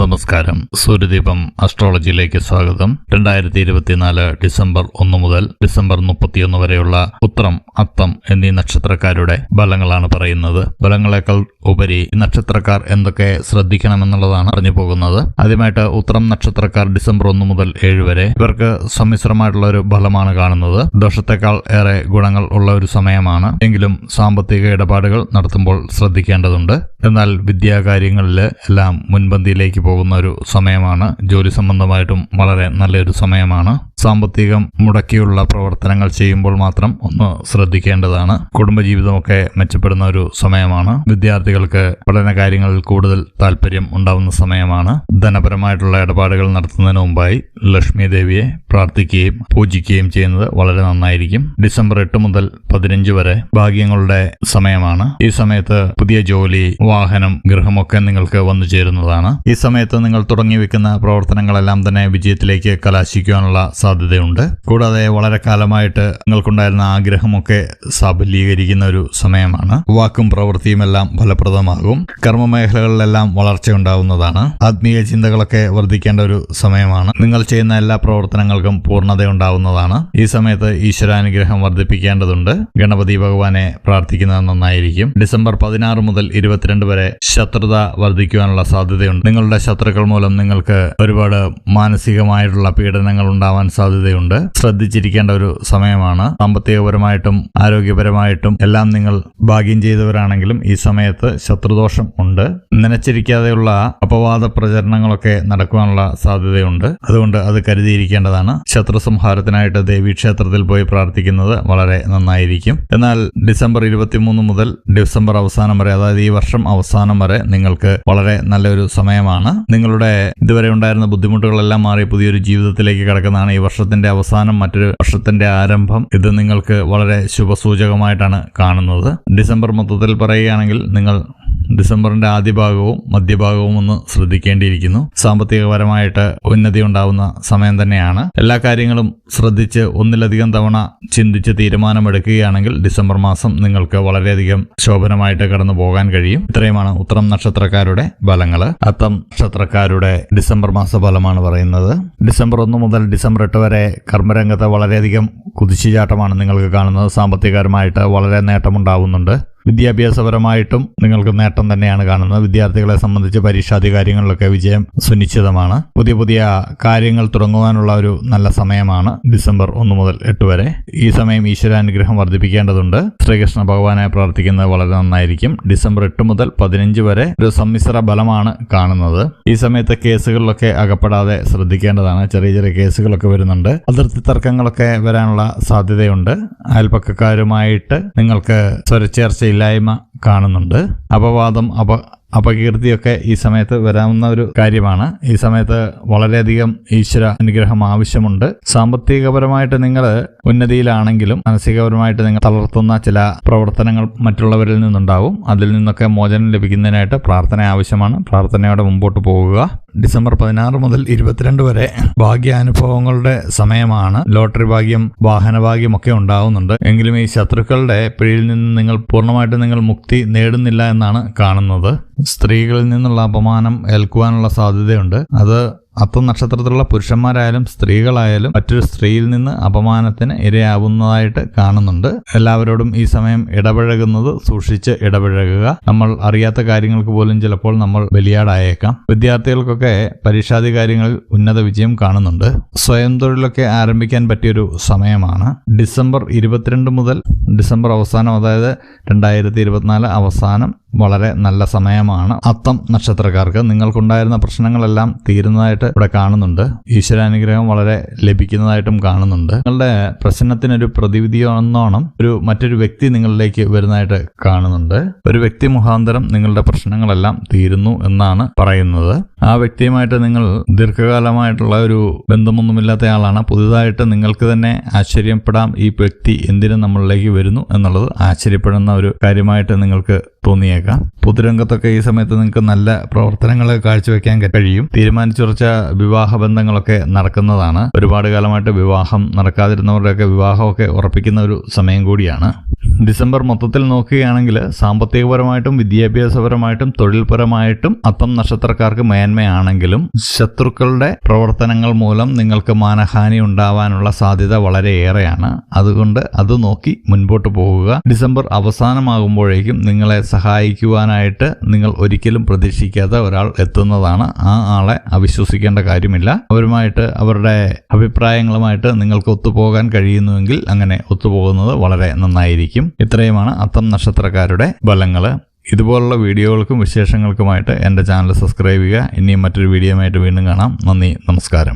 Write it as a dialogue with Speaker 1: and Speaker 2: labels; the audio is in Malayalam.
Speaker 1: നമസ്കാരം. സൂര്യദീപം അസ്ട്രോളജിയിലേക്ക് സ്വാഗതം. രണ്ടായിരത്തി ഇരുപത്തിനാല് ഡിസംബർ ഒന്ന് മുതൽ ഡിസംബർ മുപ്പത്തിയൊന്ന് വരെയുള്ള ഉത്രം അത്തം എന്നീ നക്ഷത്രക്കാരുടെ ബലങ്ങളാണ് പറയുന്നത്. ഫലങ്ങളെക്കാൾ ഉപരി നക്ഷത്രക്കാർ എന്തൊക്കെ ശ്രദ്ധിക്കണമെന്നുള്ളതാണ് പറഞ്ഞു പോകുന്നത്. ആദ്യമായിട്ട് ഉത്രം നക്ഷത്രക്കാർ ഡിസംബർ ഒന്ന് മുതൽ ഏഴ് വരെ ഇവർക്ക് സമ്മിശ്രമായിട്ടുള്ള ഒരു ബലമാണ് കാണുന്നത്. ദോഷത്തെക്കാൾ ഏറെ ഗുണങ്ങൾ ഉള്ള ഒരു സമയമാണ്. എങ്കിലും സാമ്പത്തിക ഇടപാടുകൾ നടത്തുമ്പോൾ ശ്രദ്ധിക്കേണ്ടതുണ്ട്. എന്നാൽ വിദ്യാകാര്യങ്ങളിൽ എല്ലാം മുൻപന്തിയിലേക്ക് പോകുന്ന ഒരു സമയമാണ്. ജോലി സംബന്ധമായിട്ടും വളരെ നല്ലൊരു സമയമാണ്. സാമ്പത്തികം മുടക്കിയുള്ള പ്രവർത്തനങ്ങൾ ചെയ്യുമ്പോൾ മാത്രം ഒന്ന് ശ്രദ്ധിക്കേണ്ടതാണ്. കുടുംബജീവിതമൊക്കെ മെച്ചപ്പെടുന്ന ഒരു സമയമാണ്. വിദ്യാർത്ഥികൾക്ക് പഠന കാര്യങ്ങളിൽ കൂടുതൽ താല്പര്യം ഉണ്ടാവുന്ന സമയമാണ്. ധനപരമായിട്ടുള്ള ഇടപാടുകൾ നടത്തുന്നതിന് മുമ്പായി ലക്ഷ്മി ദേവിയെ പ്രാർത്ഥിക്കുകയും പൂജിക്കുകയും ചെയ്യുന്നത് വളരെ നന്നായിരിക്കും. ഡിസംബർ എട്ട് മുതൽ പതിനഞ്ച് വരെ ഭാഗ്യങ്ങളുടെ സമയമാണ്. ഈ സമയത്ത് പുതിയ ജോലി വാഹനം ഗൃഹമൊക്കെ നിങ്ങൾക്ക് വന്നു ചേരുന്നതാണ്. ഈ സമയത്ത് നിങ്ങൾ തുടങ്ങി വെക്കുന്ന പ്രവർത്തനങ്ങളെല്ലാം തന്നെ വിജയത്തിലേക്ക് കലാശിക്കുവാനുള്ള സാധ്യതയുണ്ട്. കൂടാതെ വളരെ കാലമായിട്ട് നിങ്ങൾക്കുണ്ടായിരുന്ന ആഗ്രഹമൊക്കെ സഫലീകരിക്കുന്ന ഒരു സമയമാണ്. വാക്കും പ്രവൃത്തിയും എല്ലാം ഫലപ്രദമാകും. കർമ്മ മേഖലകളിലെല്ലാം വളർച്ച ഉണ്ടാവുന്നതാണ്. ആത്മീയ ചിന്തകളൊക്കെ വർദ്ധിക്കേണ്ട ഒരു സമയമാണ്. നിങ്ങൾ ചെയ്യുന്ന എല്ലാ പ്രവർത്തനങ്ങൾക്കും പൂർണത ഉണ്ടാവുന്നതാണ്. ഈ സമയത്ത് ഈശ്വരാനുഗ്രഹം വർദ്ധിപ്പിക്കേണ്ടതുണ്ട്. ഗണപതി ഭഗവാനെ പ്രാർത്ഥിക്കുന്നത് നന്നായിരിക്കും. ഡിസംബർ പതിനാറ് മുതൽ ഇരുപത്തിരണ്ട് വരെ ശത്രുത വർദ്ധിക്കുവാനുള്ള സാധ്യതയുണ്ട്. നിങ്ങളുടെ ശത്രുക്കൾ മൂലം നിങ്ങൾക്ക് ഒരുപാട് മാനസികമായിട്ടുള്ള പീഡനങ്ങൾ ഉണ്ടാവാൻ സാധ്യതയുണ്ട്. ശ്രദ്ധിച്ചിരിക്കേണ്ട ഒരു സമയമാണ്. സാമ്പത്തികപരമായിട്ടും ആരോഗ്യപരമായിട്ടും എല്ലാം നിങ്ങൾ ഭാഗ്യം ചെയ്തവരാണെങ്കിലും ഈ സമയത്ത് ശത്രുദോഷം ഉണ്ട്. നനച്ചിരിക്കാതെയുള്ള അപവാദ പ്രചരണങ്ങളൊക്കെ നടക്കുവാനുള്ള സാധ്യതയുണ്ട്. അതുകൊണ്ട് അത് കരുതിയിരിക്കേണ്ടതാണ്. ശത്രു സംഹാരത്തിനായിട്ട് ദേവീക്ഷേത്രത്തിൽ പോയി പ്രാർത്ഥിക്കുന്നത് വളരെ നന്നായിരിക്കും. എന്നാൽ ഡിസംബർ ഇരുപത്തിമൂന്ന് മുതൽ ഡിസംബർ അവസാനം വരെ അതായത് ഈ വർഷം അവസാനം വരെ നിങ്ങൾക്ക് വളരെ നല്ലൊരു സമയമാണ്. നിങ്ങളുടെ ഇതുവരെ ഉണ്ടായിരുന്ന ബുദ്ധിമുട്ടുകളെല്ലാം മാറി പുതിയൊരു ജീവിതത്തിലേക്ക് കിടക്കുന്നതാണ് ഈ വർഷത്തിന്റെ അവസാനം. മറ്റൊരു വർഷത്തിന്റെ ആരംഭം ഇത് നിങ്ങൾക്ക് വളരെ ശുഭസൂചകമായിട്ടാണ് കാണുന്നത്. ഡിസംബർ മൊത്തത്തിൽ പറയുകയാണെങ്കിൽ നിങ്ങൾ ഡിസംബറിന്റെ ആദ്യ ഭാഗവും മധ്യഭാഗവും ഒന്ന് ശ്രദ്ധിക്കേണ്ടിയിരിക്കുന്നു. സാമ്പത്തികപരമായിട്ട് ഉന്നതി ഉണ്ടാവുന്ന സമയം തന്നെയാണ്. എല്ലാ കാര്യങ്ങളും ശ്രദ്ധിച്ച് ഒന്നിലധികം തവണ ചിന്തിച്ച് തീരുമാനമെടുക്കുകയാണെങ്കിൽ ഡിസംബർ മാസം നിങ്ങൾക്ക് വളരെയധികം ശോഭനമായിട്ട് കടന്നു പോകാൻ കഴിയും. ഇത്രയുമാണ് ഉത്തരം നക്ഷത്രക്കാരുടെ ബലങ്ങൾ അത്തം നക്ഷത്രക്കാരുടെ ഡിസംബർ മാസ ഫലമാണ് പറയുന്നത്. ഡിസംബർ ഒന്ന് മുതൽ ഡിസംബർ എട്ട് വരെ കർമ്മരംഗത്ത് വളരെയധികം കുതിച്ചുചാട്ടമാണ് നിങ്ങൾക്ക് കാണുന്നത്. സാമ്പത്തികപരമായിട്ട് വളരെ നേട്ടമുണ്ടാവുന്നുണ്ട്. വിദ്യാഭ്യാസപരമായിട്ടും നിങ്ങൾക്ക് നേട്ടം തന്നെയാണ് കാണുന്നത്. വിദ്യാർത്ഥികളെ സംബന്ധിച്ച് പരീക്ഷാദി കാര്യങ്ങളിലൊക്കെ വിജയം സുനിശ്ചിതമാണ്. പുതിയ പുതിയ കാര്യങ്ങൾ തുടങ്ങുവാനുള്ള ഒരു നല്ല സമയമാണ് ഡിസംബർ ഒന്ന് മുതൽ എട്ട് വരെ. ഈ സമയം ഈശ്വരാനുഗ്രഹം വർദ്ധിപ്പിക്കേണ്ടതുണ്ട്. ശ്രീകൃഷ്ണ ഭഗവാനെ പ്രാർത്ഥിക്കുന്നത് വളരെ നന്നായിരിക്കും. ഡിസംബർ എട്ട് മുതൽ പതിനഞ്ച് വരെ ഒരു സമ്മിശ്ര ബലമാണ് കാണുന്നത്. ഈ സമയത്ത് കേസുകളിലൊക്കെ അകപ്പെടാതെ ശ്രദ്ധിക്കേണ്ടതാണ്. ചെറിയ ചെറിയ കേസുകളൊക്കെ വരുന്നുണ്ട്. അതിർത്തി തർക്കങ്ങളൊക്കെ വരാനുള്ള സാധ്യതയുണ്ട്. അയൽപ്പക്കക്കാരുമായിട്ട് നിങ്ങൾക്ക് സ്വരച്ചേർച്ചയില്ലായ്മ കാണുന്നുണ്ട്. അപവാദം അപ അപകീർത്തിയൊക്കെ ഈ സമയത്ത് വരാവുന്ന ഒരു കാര്യമാണ്. ഈ സമയത്ത് വളരെയധികം ഈശ്വര അനുഗ്രഹം ആവശ്യമുണ്ട്. സാമ്പത്തികപരമായിട്ട് നിങ്ങൾ ഉന്നതിയിലാണെങ്കിലും മാനസികപരമായിട്ട് നിങ്ങൾ തളർത്തുന്ന ചില പ്രവർത്തനങ്ങൾ മറ്റുള്ളവരിൽ നിന്നുണ്ടാവും. അതിൽ നിന്നൊക്കെ മോചനം ലഭിക്കുന്നതിനായിട്ട് പ്രാർത്ഥന ആവശ്യമാണ്. പ്രാർത്ഥനയോടെ മുമ്പോട്ട് പോകുക. ഡിസംബർ പതിനാറ് മുതൽ ഇരുപത്തിരണ്ട് വരെ ഭാഗ്യാനുഭവങ്ങളുടെ സമയമാണ്. ലോട്ടറി ഭാഗ്യം വാഹനഭാഗ്യം ഒക്കെ ഉണ്ടാവുന്നുണ്ട്. എങ്കിലും ഈ ശത്രുക്കളുടെ പിഴയിൽ നിന്ന് നിങ്ങൾ പൂർണമായിട്ട് നിങ്ങൾ മുക്തി നേടുന്നില്ല എന്നാണ് കാണുന്നത്. സ്ത്രീകളിൽ നിന്നുള്ള അപമാനം ഏൽക്കുവാനുള്ള സാധ്യതയുണ്ട്. അത് അത്തം നക്ഷത്രത്തിലുള്ള പുരുഷന്മാരായാലും സ്ത്രീകളായാലും മറ്റൊരു സ്ത്രീയിൽ നിന്ന് അപമാനത്തിന് ഇരയാവുന്നതായിട്ട് കാണുന്നുണ്ട്. എല്ലാവരോടും ഈ സമയം ഇടപഴകുന്നത് സൂക്ഷിച്ച് ഇടപഴകുക. നമ്മൾ അറിയാത്ത കാര്യങ്ങൾക്ക് പോലും ചിലപ്പോൾ നമ്മൾ ബലിയാടായേക്കാം. വിദ്യാർത്ഥികൾക്കൊക്കെ പരീക്ഷാദി കാര്യങ്ങളിൽ ഉന്നത വിജയം കാണുന്നുണ്ട്. സ്വയം തൊഴിലൊക്കെ ആരംഭിക്കാൻ പറ്റിയൊരു സമയമാണ്. ഡിസംബർ ഇരുപത്തിരണ്ട് മുതൽ ഡിസംബർ അവസാനം അതായത് രണ്ടായിരത്തി അവസാനം വളരെ നല്ല സമയമാണ്. അത്തം നക്ഷത്രക്കാർക്ക് നിങ്ങൾക്കുണ്ടായിരുന്ന പ്രശ്നങ്ങളെല്ലാം തീരുന്നതായിട്ട് ഇവിടെ കാണുന്നുണ്ട്. ഈശ്വരാനുഗ്രഹം വളരെ ലഭിക്കുന്നതായിട്ടും കാണുന്നുണ്ട്. നിങ്ങളുടെ പ്രശ്നത്തിനൊരു പ്രതിവിധിയെന്നോണം ഒരു മറ്റൊരു വ്യക്തി നിങ്ങളിലേക്ക് വരുന്നതായിട്ട് കാണുന്നുണ്ട്. ഒരു വ്യക്തി മുഖാന്തരം നിങ്ങളുടെ പ്രശ്നങ്ങളെല്ലാം തീരുന്നു എന്നാണ് പറയുന്നത്. ആ വ്യക്തിയുമായിട്ട് നിങ്ങൾ ദീർഘകാലമായിട്ടുള്ള ഒരു ബന്ധമൊന്നുമില്ലാത്ത ആളാണ്. പുതുതായിട്ട് നിങ്ങൾക്ക് തന്നെ ആശ്ചര്യപ്പെടാം. ഈ വ്യക്തി എന്തിനു നമ്മളിലേക്ക് വരുന്നു എന്നുള്ളത് ആശ്ചര്യപ്പെടുന്ന ഒരു കാര്യമായിട്ട് നിങ്ങൾക്ക് തോന്നിയേക്കാം. ഉണ്ടായേക്കാം പൊതുരംഗത്തൊക്കെ ഈ സമയത്ത് നിങ്ങൾക്ക് നല്ല പ്രവർത്തനങ്ങൾ കാഴ്ചവെക്കാൻ കഴിയും. തീരുമാനിച്ചുറച്ച വിവാഹ ബന്ധങ്ങളൊക്കെ നടക്കുന്നതാണ്. ഒരുപാട് കാലമായിട്ട് വിവാഹം നടക്കാതിരുന്നവരുടെയൊക്കെ വിവാഹമൊക്കെ ഉറപ്പിക്കുന്ന ഒരു സമയം കൂടിയാണ്. ഡിസംബർ മൊത്തത്തിൽ നോക്കുകയാണെങ്കിൽ സാമ്പത്തികപരമായിട്ടും വിദ്യാഭ്യാസപരമായിട്ടും തൊഴിൽപരമായിട്ടും അത്തം നക്ഷത്രക്കാർക്ക് മേന്മയാണെങ്കിലും ശത്രുക്കളുടെ പ്രവർത്തനങ്ങൾ മൂലം നിങ്ങൾക്ക് മാനഹാനി ഉണ്ടാവാനുള്ള സാധ്യത വളരെയേറെയാണ് അതുകൊണ്ട് അത് നോക്കി മുൻപോട്ട് പോകുക. ഡിസംബർ അവസാനമാകുമ്പോഴേക്കും നിങ്ങളെ സഹായിക്കുവാനായിട്ട് നിങ്ങൾ ഒരിക്കലും പ്രതീക്ഷിക്കാത്ത ഒരാൾ എത്തുന്നതാണ്. ആ ആളെ അവിശ്വസിക്കേണ്ട കാര്യമില്ല. അവരുമായിട്ട് അവരുടെ അഭിപ്രായങ്ങളുമായിട്ട് നിങ്ങൾക്ക് ഒത്തുപോകാൻ കഴിയുന്നുവെങ്കിൽ അങ്ങനെ ഒത്തുപോകുന്നത് വളരെ നന്നായിരിക്കും. ഇത്രയുമാണ് അത്തം നക്ഷത്രക്കാരുടെ ബലങ്ങൾ ഇതുപോലുള്ള വീഡിയോകൾക്കും വിശേഷങ്ങൾക്കുമായിട്ട് എന്റെ ചാനൽ സബ്സ്ക്രൈബ് ചെയ്യുക. ഇനിയും മറ്റൊരു വീഡിയോയുമായിട്ട് വീണ്ടും കാണാം. നന്ദി നമസ്കാരം.